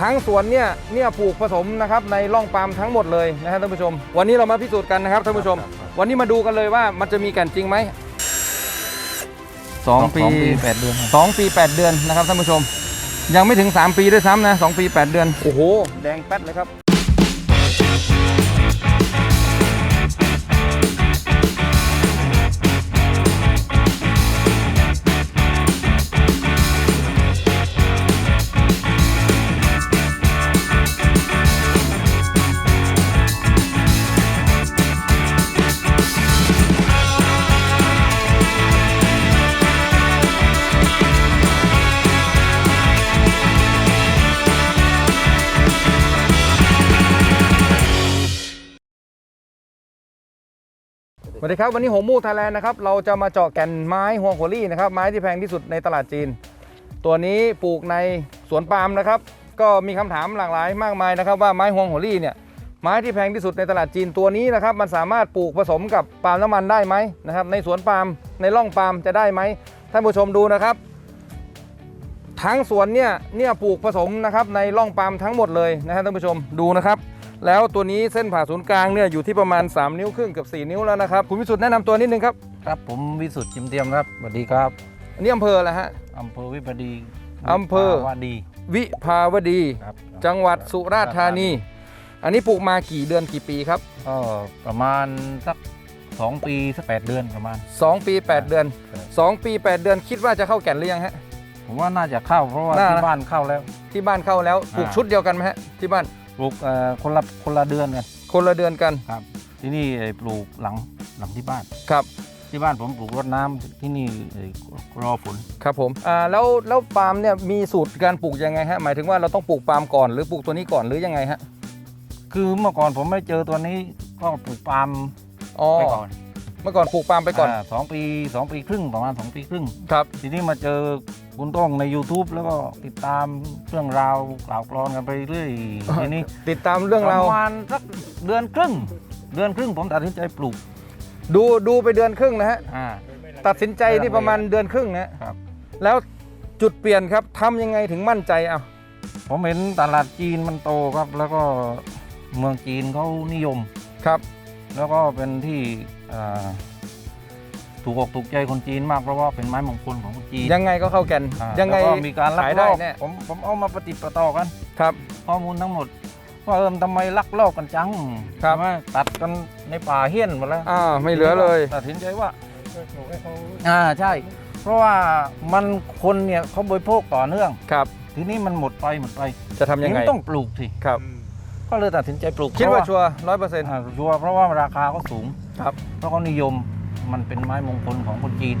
ทั้งสวนเนี่ยเนี่ยปลูกผสมนะครับในร่องปาล์มทั้งหมดเลยนะฮะท่านผู้ชม วันนี้เรามาพิสูจน์กันนะครับท่านผู้ชม วันนี้มาดูกันเลยว่ามันจะมีแก่นจริงไหมสองปีแปดเดือนสองปีแปดเดือนนะครับท่านผู้ชม ยังไม่ถึง 3 ปีด้วยซ้ำนะสองปี 8 เดือน โอ้โห แดงแป๊ดเลยครับ สวัสดีครับวันนี้โหมูไทยแลนด์นะครับเราจะมาเจาะแก่นไม้ฮวงโคลี่นะครับไม้ที่แพงที่สุดในตลาดจีน ตัวนี้ปลูกในสวนปาล์มนะครับ ก็มีคำถามหลากหลายมากมายนะครับ ว่าไม้ฮวงโคลี่เนี่ยไม้ที่แพงที่สุดในตลาดจีนตัวนี้นะครับมันสามารถปลูกผสมกับปาล์มน้ำมันได้ไหมนะครับในสวนปาล์มในร่องปาล์มจะได้ไหมท่านผู้ชมดูนะครับ ทั้งสวนเนี่ยเนี่ยปลูกผสมนะครับในร่องปาล์มทั้งหมดเลยนะครับท่านผู้ชมดูนะครับ แล้วตัวนี้เส้นผ่าศูนย์กลางเนี่ยอยู่ที่ประมาณ 3 นิ้วครึ่งเกับ 4 นิ้วแล้วนะครับคุณวิสุทธ์แนะนำตัวนิดนึงครับครับผมวิสุทธิ์จิมเตียมครับสวัสดีครับอันนี้อำเภออะไรฮะอำเภอวิปดีอำเภอ วาดีวิภาวดี ครับจังหวัดสุราษฎร์ธานี อันนี้ปลูกมากี่เดือนกี่ปีครับ ก็ประมาณสักสองปีสักแปดเดือนประมาณ 2 ปี 8 เดือน ครับ 2 ปี 8 เดือนคิดว่าจะเข้าแก่นหรือยังฮะ ผมว่าน่าจะเข้าเพราะว่าน่านะที่บ้านเข้าแล้ว ที่บ้านเข้าแล้วปลูกอ่า ชุดเดียวกันไหมฮะที่บ้านป ลูกเอ่อคนละคนละเดือนกันคนละเดือนกันครับ ที่นี่เอ่อปลูกหลังหลังที่บ้าน ครับที่บ้านผมปลูกรดน้ำที่นี่เอ่อรอฝนครับผมอ่าแล้วแล้วปาล์มเนี่ยมีสูตรการปลูกยังไงฮะหมายถึงว่าเราต้องปลูกปาล์มก่อนหรือปลูกตัวนี้ก่อนหรือยังไงฮะคือเมื่อก่อนผมไม่เจอตัวนี้ก็ปลูกปาล์มอ๋อไปก่อนเมื่อก่อนปลูกปาล์มไปก่อนาสองปีสองปีครึ่งประมาณสองปีครึ่ง ครับ ทีนี้มาเจอ คุณต้องใน YouTube แล้วก็ติดตามเรื่องราวกล่าวกลอนกันไปเรื่อยทีนี้ติดตามเรื่องปราวระมาณสักเดือนครึ่ง เดือนครึ่งผมตัดสินใจปลูกดูดูไปเดือนครึ่งนะฮะอ่า ตัดสินใจนี่ประมาณเดือนครึ่งนะครับ แล้วจุดเปลี่ยนครับทำยังไงถึงมั่นใจเอาผมเห็นตลาดจีนมันโตครับ แล้วก็เมืองจีนเขานิยม ครับ แล้วก็เป็นที่อ่า ถูกอกถูกใจคนจีนมากเพราะว่าเป็นไม้มงคลของคนจีนยังไงก็เข้าแก่นอ่ายังไงแล้วก็มีการลักขายลได้อบแน่ผมผมเอามาปฏิดประต่อกัน ครับ ข้อมูลทั้งหมดว่าเอิมทำไมลักลอบกันจังครับ ใช่ไหมตัดกันในป่าเฮี้ยนหมดแล้วอ่าไม่เหลือเลย ตัดสินใจว่าอ่าใช่ เพราะว่ามันคนเนี่ยเขาบริโภคต่อเนื่อง ครับ ทีนี้มันหมดไปหมดไปจะทำยังไงทีนี้ต้องปลูกสิครับ ก็เลยตัดสินใจปลูกคิดว่าเพชัระวร์ร้อยเปอร์เซ็นต์ อ่าชัวร์เพราะว่าราคาเขาสูงครับ เพราะเขานิยม มันเป็นไม้มงคลของคนจีน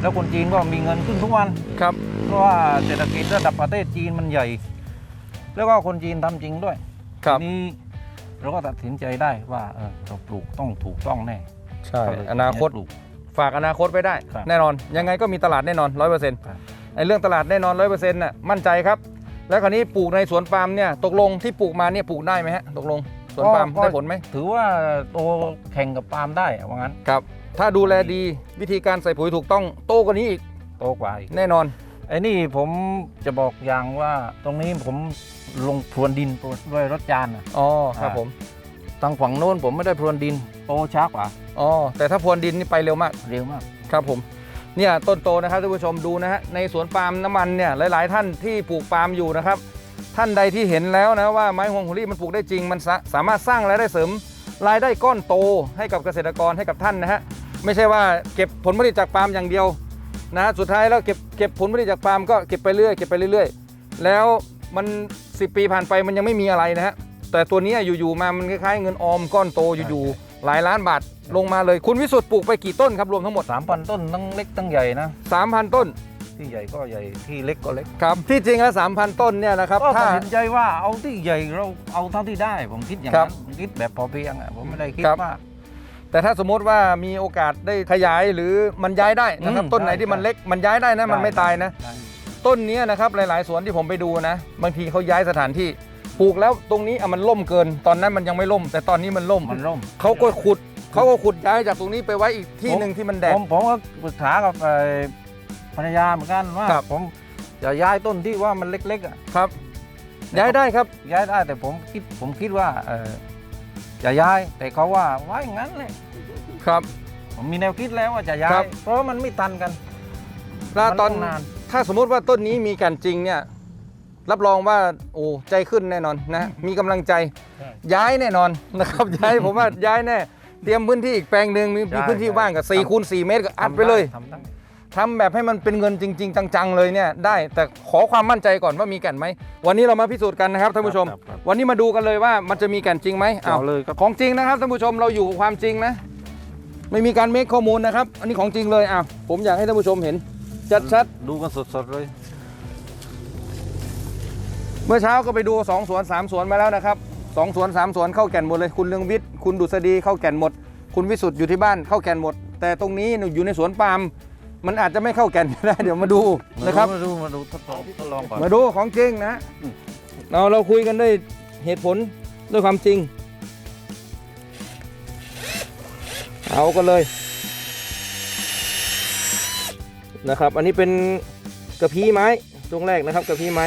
แล้วคนจีนก็มีเงินขึ้นทุกวัน ครับ เพราะว่าเศรษฐกิจระดับประเทศจีนมันใหญ่ แล้วก็คนจีนทำจริงด้วยครับทีนี้เราก็ตัดสินใจได้ว่าเออเราปลูกต้องถูกต้องแน่ใช่ ก็เลยอนาคต ปลูก ฝากอนาคตไว้ได้ ครับแน่นอน ยังไงก็มีตลาดแน่นอนร้อยเปอร์เซ็นต์ครับ ไอ้เรื่องตลาดแน่นอนร้อยเปอร์เซ็นต์น่ะมั่นใจครับ แล้วคราวนี้ปลูกในสวนปาล์มเนี่ยตกลงที่ปลูกมาเนี่ยปลูกได้ไหมฮะตกลงสวนปาล์มได้ผลไหมถือว่าโตแข่งกับปาล์มได้ว่างั้น ครับ ถ้าดูแลดีวิธีการใส่ปุ๋ยถูกต้องโตกว่านี้อีกโตกว่าอีกแน่นอน ไอ้นี่ผมจะบอกอย่างว่าตรงนี้ผมลงพรวนดินด้วยรถจานน่ะอ๋อครับอ่าผมทางฝั่งโน้นผมไม่ได้พรวนดินโตช้ากว่าอ๋อแต่ถ้าพรวนดินนี่ไปเร็วมากเร็วมากครับผมเนี่ยต้นโตนะครับท่านผู้ชมดูนะฮะในสวนปาล์มน้ำมันเนี่ยหลาย ๆ ท่านที่ปลูกปาล์มอยู่นะครับ ท่านใดที่เห็นแล้วนะว่าไม้ฮวงหัวรี่มันปลูกได้จริงมันสาสามารถสร้างรายได้เสริมรายได้ก้อนโตให้กับเกษตรกรให้กับท่านนะฮะ ไม่ใช่ว่าเก็บผลผลิตจากปาล์มอย่างเดียวนะสุดท้ายแล้วเก็บเก็บผลผลิตจากปาล์มก็เก็บไปเรื่อยเก็บไปเรื่อยๆ แล้วมัน 10 ปีผ่านไปมันยังไม่มีอะไรนะฮะแต่ตัวเนี้ยอยู่ๆมามันคล้ายๆเงินออมก้อนโตอยู่ๆหลายล้านบาทลงมาเลย คุณวิสุทธ์ปลูกไปกี่ต้นครับรวมทั้งหมด 3,000 ต้นทั้งเล็กทั้งใหญ่นะ3,000 ต้น ที่ใหญ่ก็ใหญ่ที่เล็กก็เล็กครับที่จริงแล้ว3,000 ต้นเนี่ยนะครับก็ตัถ้าดสินใจว่าเอาที่ใหญ่เราเอาเท่าที่ได้ ผมคิดอย่างครันั้บนผมคิดแบบพอเพียงอะผมไม่ได้คิดครับมาก แต่ถ้าสมมติว่ามีโอกาสได้ขยายหรือมันย้ายได้นะครับ อืมต้นไหนได้ที่มันเล็กมันย้ายได้นะมันได้ไม่ตายนะ ต้นเนี้ยนะครับหลาย ๆ สวนที่ผมไปดูนะ บางทีเขาย้ายสถานที่ปลูกแล้วตรงนี้อะมันล่มเกิน ตอนนั้นมันยังไม่ล่ม แต่ตอนนี้มันล่มมันร่ม เขาก็ขุดเขาก็ขุดย้ายจากตรงนี้ไปไว้อีกที่หนึ่งที่มันแดดผมผมก็ปรึกษากับเอ่อภรรยาเหมือนกันว่าครับ ผมจะย้ายต้นที่ว่ามันเล็กๆอะครับ ย้ายได้ครับ ย้ายได้แต่ผมคิดผมคิดว่าเออ จะย้าย แต่เขาว่าไว้อย่างนั้นเลยครับ ผมมีแนวคิดแล้วว่าจะย้าครัย บ เพราะมันไม่ตันกัน แล้วตอนมันงนาน ถ้าสมมุติว่าต้นนี้มีแก่นจริงเนี่ยรับรองว่าโอ้ใจขึ้นแน่นอนนะมีกำลังใจย้ายแน่นอนนะครับ ย้ายผมว่าย้ายแน่เตรียมพื้นที่อีกแปลงหนึ่งมีมีพื้นที่ว่างกับ4คูณ4เมตรก็อัดไปเลย ทำได้ทำ แบบให้มันเป็นเงินจริง ๆ จังๆเลยเนี่ยได้แต่ขอความมั่นใจก่อนว่ามีแก่นไหมวันนี้เรามาพิสูจน์กันนะครับท่านผู้ชมครับครับวันนี้มาดูกันเลยว่ามันจะมีแก่นจริงไหมเอาเลยครับของจริงนะครับท่านผู้ชมเราอยู่กับความจริงนะ ไม่มีการเมคข้อมูลนะครับ อันนี้ของจริงเลยอ้าวผมอยากให้ท่านผู้ชมเห็นชัดดูกันสดๆเลยๆเมื่อเช้าก็ไปดู2สวน3สวนมาแล้วนะครับสองสวน3สวนเข้าแก่นหมดเลย คุณเรืองวิทย์คุณดุษฎีเข้าแก่นหมด คุณวิสุทธ์อยู่ที่บ้านเข้าแก่นหมด แต่ตรงนี้อยู่ในสวนปาล์ม มันอาจจะไม่เข้าแก่นก็ได้ เดี๋ยวมาดูนะครับ มาดูมาดูทดลองทดลองก่อนมาดูของจริงนะเราเราคุยกันด้วยเหตุผลด้วยความจริง เอากันเลยนะครับ อันนี้เป็นกระพี้ไม้ตรงแรกนะครับกระพี้ไม้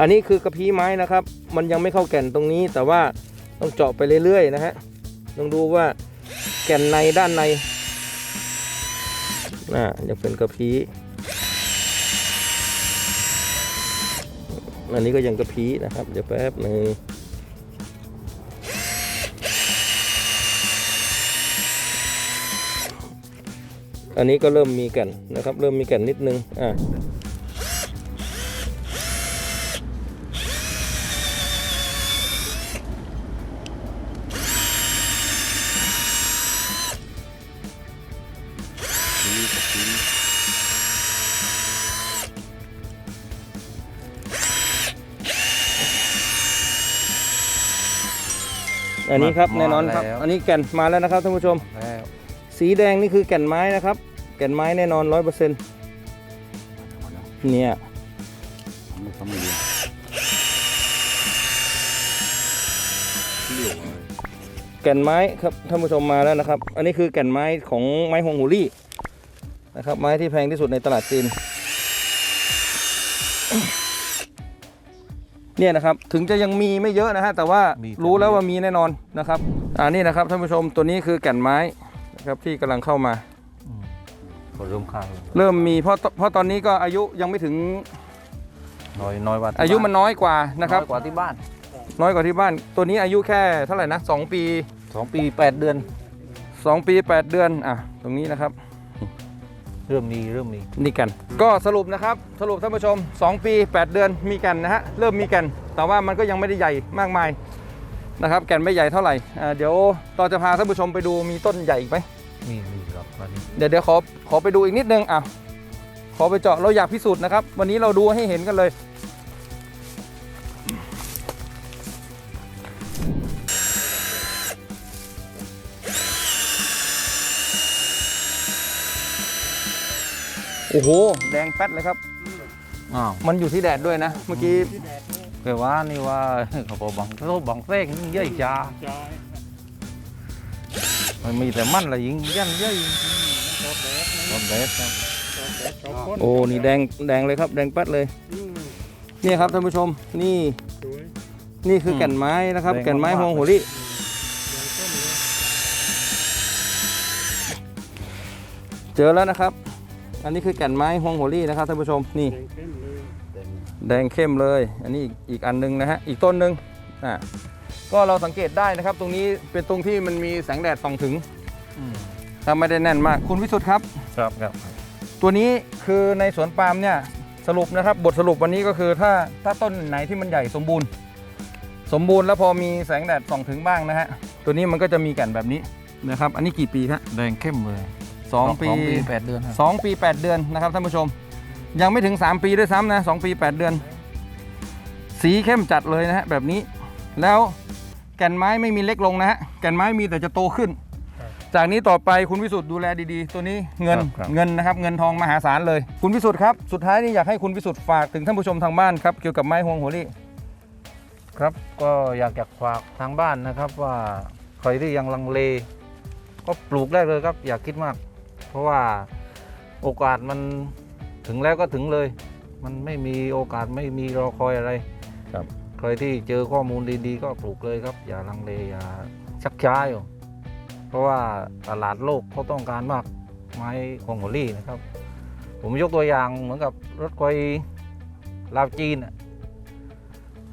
อันนี้คือกระพี้ไม้นะครับ มันยังไม่เข้าแก่นตรงนี้ แต่ว่าต้องเจาะไปเรื่อยๆนะฮะต้องดูว่า แก่นในด้านในน่ายังเป็นกระพี้อันนี้ก็ยังกระพี้นะครับ เดี๋ยวแป๊บหนึ่งอันนี้ก็เริ่มมีแก่นนะครับ เริ่มมีแก่นนิดนึงอ่า อันนี้ครับแน่นอนครับ อันนี้แก่นมาแล้วนะครับท่านผู้ชมแล้วสีแดงนี่คือแก่นไม้นะครับ แก่นไม้แน่นอนร้อยเปอร์เซ็นต์เนี่ยไม่ทำไม่ดีแก่นไม้ครับท่านผู้ชมมาแล้วนะครับ อันนี้คือแก่นไม้ของไม้ฮวงหูรี่นะครับ ไม้ที่แพงที่สุดในตลาดจีน เนี่ยนะครับถึงจะยังมีไม่เยอะนะฮะแต่ว่ารู้แล้วว่ามีแน่นอนนะครับอ่านี่นะครับท่านผู้ชมตัวนี้คือแก่นไม้นะครับที่กำลังเข้ามาก็เริ่มข้างเลยเริ่มมีเพราะเพราะตอนนี้ก็อายุยังไม่ถึงน้อยน้อยกว่าที่อายุมันน้อยกว่านะครับอยกว่าที่บ้าน น้อยกว่าที่บ้าน ตัวนี้อายุแค่เท่าไหร่นะสองปีสองปีแปดเดือนสองปีแปดเดือนอะตรงนี้นะครับ เริ่มมีเริ่มมีนี่กัน ก็สรุปนะครับ สรุปท่านผู้ชม 2 ปี 8 เดือนมีกันนะฮะเริ่มมีกัน แต่ว่ามันก็ยังไม่ได้ใหญ่มากมายนะครับแก่นไม่ใหญ่เท่าไหร่อ่าเดี๋ยวเราจะพาท่านผู้ชมไปดูมีต้นใหญ่อีกไหมมีมีครับวันนี้เดี๋ยวเดี๋ยวขอขอไปดูอีกนิดนึงอะขอไปเจาะเราอยากพิสูจน์นะครับ วันนี้เราดูให้เห็นกันเลย อ้โห แดงแป๊ดเลยครับ อ้าวมันอยู่ที่แดดด้วยนะ เมื่อกี้แกว่านี่ว่า เขาบอกบังโลบังเส้งยิ่งใหญ่จ้ามันมีแต่มันละยิงยันใหญ่ตอนแรกครับโอ้นี่แดงแดงเลยครับ แดงแป๊ดเลยนี่ครับท่านผู้ชมนี่ นี่คือแก่นไม้นะครับ แก่นไม้ฮวงหัวลี่เจอแล้วนะครับ อันนี้คือแก่นไม้ฮวงหัวลี่นะครับท่านผู้ชมนี่ แดงเข้มเลย อันนี้อีกอีกอันหนึงนะฮะอีกต้นหนึ่งอ่าก็เราสังเกตได้นะครับ ตรงนี้เป็นตรงที่มันมีแสงแดดส่องถึงอืมถ้าไม่ได้แน่นมากคุณวิสุทธ์ครับครับครับ ตัวนี้คือในสวนปาล์มเนี่ยสรุปนะครับ บทสรุปวันนี้ก็คือถ้าถ้าต้นไหนที่มันใหญ่สมบูรณ์ สมบูรณ์แล้วพอมีแสงแดดส่องถึงบ้างนะฮะตัวนี้มันก็จะมีแก่นแบบนี้นะครับ อันนี้กี่ปีครับแดงเข้มเลย สองปีสองปี แปดเดือนครับสองปีแปดเดือนนะครับท่านผู้ชม ยังไม่ถึง3ปีด้วยซ้ำนะสองปีแปดเดือน สีเข้มจัดเลยนะฮะแบบนี้ แล้วแก่นไม้ไม่มีเล็กลงนะฮะแก่นไม้มีแต่จะโตขึ้น จากนี้ต่อไปคุณวิสุทธ์ดูแลดีๆ ตัวนี้เงินครับเงินนะครับเงินทองมหาศาลเลย คุณวิสุทธ์ครับสุดท้ายนี่อยากให้คุณวิสุทธ์ฝากถึงท่านผู้ชมทางบ้านครับเกี่ยวกับไม้ฮวงหัวลี่ครับก็อยากจะฝากทางบ้านนะครับว่าใครที่ยังลังเล ก็ปลูกได้เลยครับ อย่าคิดมาก เพราะว่าโอกาสมันถึงแล้วก็ถึงเลย มันไม่มีโอกาสไม่มีรอคอยอะไรครับ ใครที่เจอข้อมูลดีๆ ก็ปลูกเลยครับ อย่าลังเลอย่าชักช้าอยู่เพราะว่าตลาดโลกเขาต้องการมากไม้ของหัวลี่นะครับ ผมยกตัวอย่างเหมือนกับรถไฟลาวจีนอะ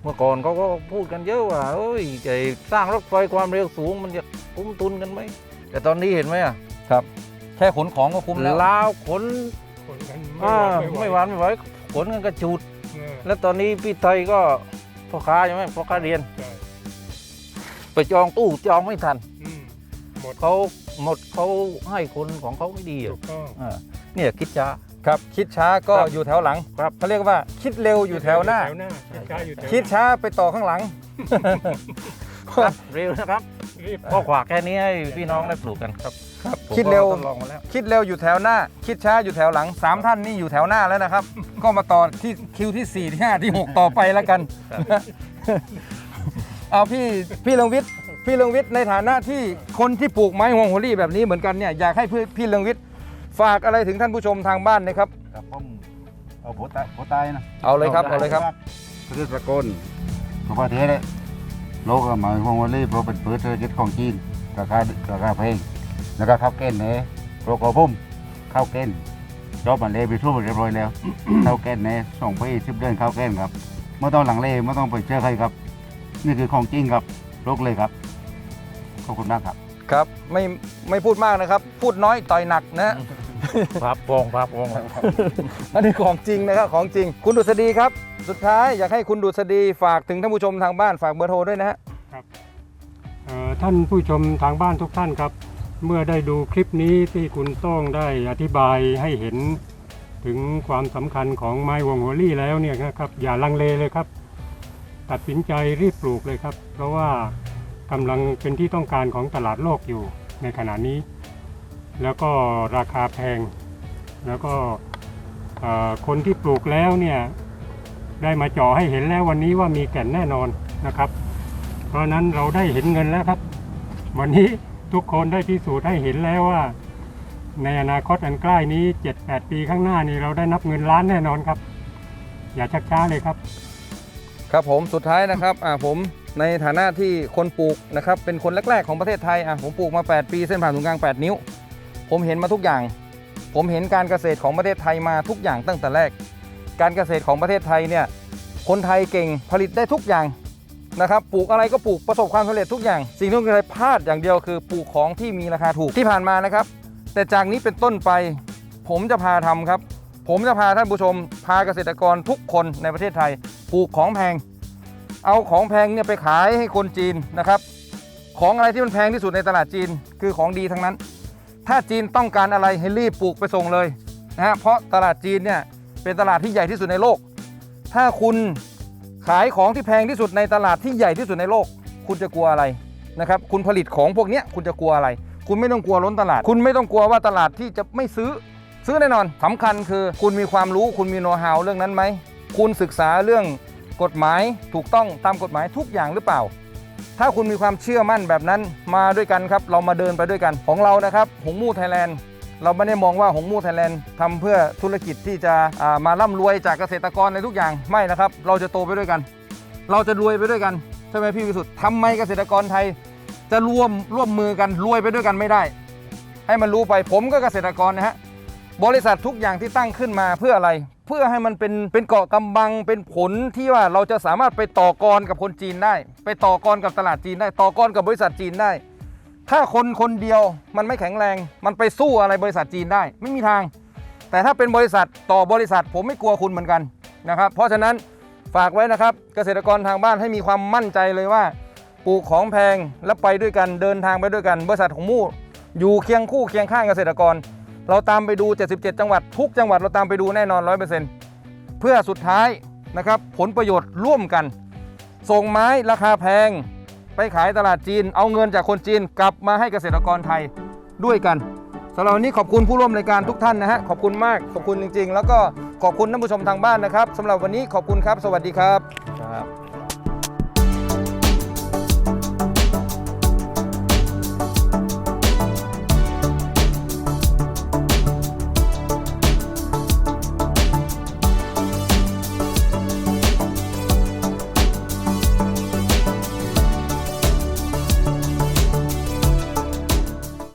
เมื่อก่อนเขาก็พูดกันเยอะว่าเอ้ยจะสร้างรถไฟความเร็วสูงมันจะคุ้มทุนกันไหมแต่ตอนนี้เห็นไหมอะครับ แค่ขนของก็คุ้มแล้ว ลาวขนคนกันอ่าไม่ไม่ไหหววานไม่ไหวขนกันกระจูด เออแล้วตอนนี้พี่ไทยก็พ่อค้าใช่ไหมพ่อค้าเรียน ใช่ไปจองตู้จองไม่ทันอืมหมดเขาหมดเขาให้คนของเขาไม่ดีถูอะกต้อง อ่าเนี่ยคิดช้า ครับ คิดช้าก็ครับอยู่แถวหลังครับ เขาเรียกว่าคิดเร็วอยู่แถวหน้าแถวหน้าคิดช้าอยู่แถวคิดช้าไปต่อข้างหลังครับเร็วนะครับรีบ พ่อขวากแค่นี้ให้พี่น้องได้ปลูกกันครับครับผมคิดเร็วก็ทดลองมาแล้ว คิดเร็วอยู่แถวหน้า คิดช้าอยู่แถวหลังสามท่านนี่อยู่แถวหน้าแล้วนะครับ ก็มาต่อที่คิวที่ 4 ที่ 5 ที่ 6 ต่อไปแล้วกันเอาพี่พี่เรืองวิทย์พี่เรืองวิทย์ในฐานะที่คนที่ปลูกไม้ฮวงโฮลี่แบบนี้เหมือนกันเนี่ยอยากให้พี่พี่เรืองวิทย์ฝากอะไรถึงท่านผู้ชมทางบ้านนะครับครับผมเอาโผตายโผตายนะเอาเลยครับเอาเลยครับ พืชสกุลของประเทศเลย โลกหมายความว่ารีบเราเป็นพืชเศรษฐกิจของจีนราคาราคาแพงแล้วก็ข้าวเก้นเนี่ยโรโกพุ่มข้าวเก้นจอบมันเลยไปทั่วหมดเรียบร้อยแล้วข้าวเก้นเนี่ยสองปีสิบเดือนข้าวเก้นครับไม่ต้องหลังเลไม่ต้องไปเชื่อใครครับ นี่คือของจริงครับโลกเลยครับขอบคุณมากครับ ครับไม่ไม่พูดมากนะครับ พูดน้อยต่อยหนักนะ พับวงพับวงอันนี้ของจริงนะครับของจริง คุณดุษฎีครับ สุดท้ายอยากให้คุณดุษฎีฝากถึงท่านผู้ชมทางบ้านฝากเบอร์โทรด้วยนะฮะเอ่อท่านผู้ชมทางบ้านทุกท่านครับ เมื่อได้ดูคลิปนี้ที่คุณต้องได้อธิบายให้เห็นถึงความสำคัญของไม้วงหัวลี่แล้วเนี่ยนะครับอย่าลังเลเลยครับ ตัดสินใจรีบปลูกเลยครับ เพราะว่ากำลังเป็นที่ต้องการของตลาดโลกอยู่ในขณะนี้ แล้วก็ราคาแพง แล้วก็คนที่ปลูกแล้วเนี่ยได้มาเจ่อให้เห็นแล้ววันนี้ว่ามีแก่นแน่นอนนะครับ เพราะฉะนั้นเราได้เห็นเงินแล้วครับ วันนี้ทุกคนได้พิสูจน์ให้เห็นแล้วว่า ในอนาคตอันใกล้นี้ 7-8 ปีข้างหน้านี้เราได้นับเงินล้านแน่นอนครับ อย่าชักช้าเลยครับ ครับผมสุดท้ายนะครับอ่าผมในฐานะที่คนปลูกนะครับเป็นคนแรก ๆ ของประเทศไทยอะผมปลูกมา 8 ปีเส้นผ่านศูนย์กลาง 8 นิ้ว ผมเห็นมาทุกอย่าง ผมเห็นการเกษตรของประเทศไทยมาทุกอย่างตั้งแต่แรก การเกษตรของประเทศไทยเนี่ยคนไทยเก่งผลิตได้ทุกอย่างนะครับปลูกอะไรก็ปลูกประสบความสำเร็จทุกอย่าง สิ่งที่คนไทยพลาดอย่างเดียวคือปลูกของที่มีราคาถูกที่ผ่านมานะครับ แต่จากนี้เป็นต้นไป ผมจะพาทำครับ ผมจะพาท่านผู้ชม พาเกษตรกรทุกคนในประเทศไทยปลูกของแพง เอาของแพงเนี่ยไปขายให้คนจีนนะครับ ของอะไรที่มันแพงที่สุดในตลาดจีนคือของดีทั้งนั้น ถ้าจีนต้องการอะไรให้รีบปลูกไปส่งเลยนะฮะเพราะตลาดจีนเนี่ยเป็นตลาดที่ใหญ่ที่สุดในโลก ถ้าคุณขายของที่แพงที่สุดในตลาดที่ใหญ่ที่สุดในโลก คุณจะกลัวอะไรนะครับคุณผลิตของพวกนี้คุณจะกลัวอะไร คุณไม่ต้องกลัวล้นตลาด คุณไม่ต้องกลัวว่าตลาดที่จะไม่ซื้อ ซื้อแน่นอนสำคัญคือ คุณมีความรู้คุณมีโน้ตฮาวเรื่องนั้นไหมคุณศึกษาเรื่องกฎหมายถูกต้องตามกฎหมายทุกอย่างหรือเปล่า ถ้าคุณมีความเชื่อมั่นแบบนั้นมาด้วยกันครับ เรามาเดินไปด้วยกันของเรานะครับหงมู่ไทยแลนด์เราไม่ได้มองว่าหงมู่ไทยแลนด์ทำเพื่อธุรกิจที่จะามาร่ำรวยจากเกษตรกรในทุกอย่างไม่นะครับ เราจะโตไปด้วยกัน เราจะรวยไปด้วยกันใช่ไหมพี่วิสุทธ์ทำไมเกษตรกรไทย จะร่วมร่วมมือกันรวยไปด้วยกันไม่ได้ ให้มันรู้ไปผมก็เกษตรกรนะฮะบริษัททุกอย่างที่ตั้งขึ้นมาเพื่ออะไร เพื่อให้มันเป็นเป็นเกาะกำบังเป็นผลที่ว่าเราจะสามารถไปต่อกรกับคนจีนได้ ไปต่อกรกับตลาดจีนได้ ต่อกรกับบริษัทจีนได้ ถ้าคนคนเดียวมันไม่แข็งแรง มันไปสู้อะไรบริษัทจีนได้ ไม่มีทาง แต่ถ้าเป็นบริษัทต่อบริษัทผมไม่กลัวคุณเหมือนกันนะครับ เพราะฉะนั้นฝากไว้นะครับเกษตรกรทางบ้านให้มีความมั่นใจเลยว่าปลูกของแพงแล้วไปด้วยกันเดินทางไปด้วยกัน บริษัทของมู่อยู่เคียงคู่เคียงข้างเกษตรกร เราตามไปดู 77 จังหวัด ทุกจังหวัดเราตามไปดูแน่นอน 100%เพื่อสุดท้ายนะครับผลประโยชน์ร่วมกัน ส่งไม้ราคาแพง ไปขายตลาดจีน เอาเงินจากคนจีนกลับมาให้เกษตรกรไทยด้วยกันสำหรับวันนี้ขอบคุณผู้ร่วมรายการทุกท่านนะฮะขอบคุณมากขอบคุณจริง ๆ แล้วก็ขอบคุณท่านผู้ชมทางบ้านนะครับสำหรับวันนี้ขอบคุณครับ สวัสดีครับครับ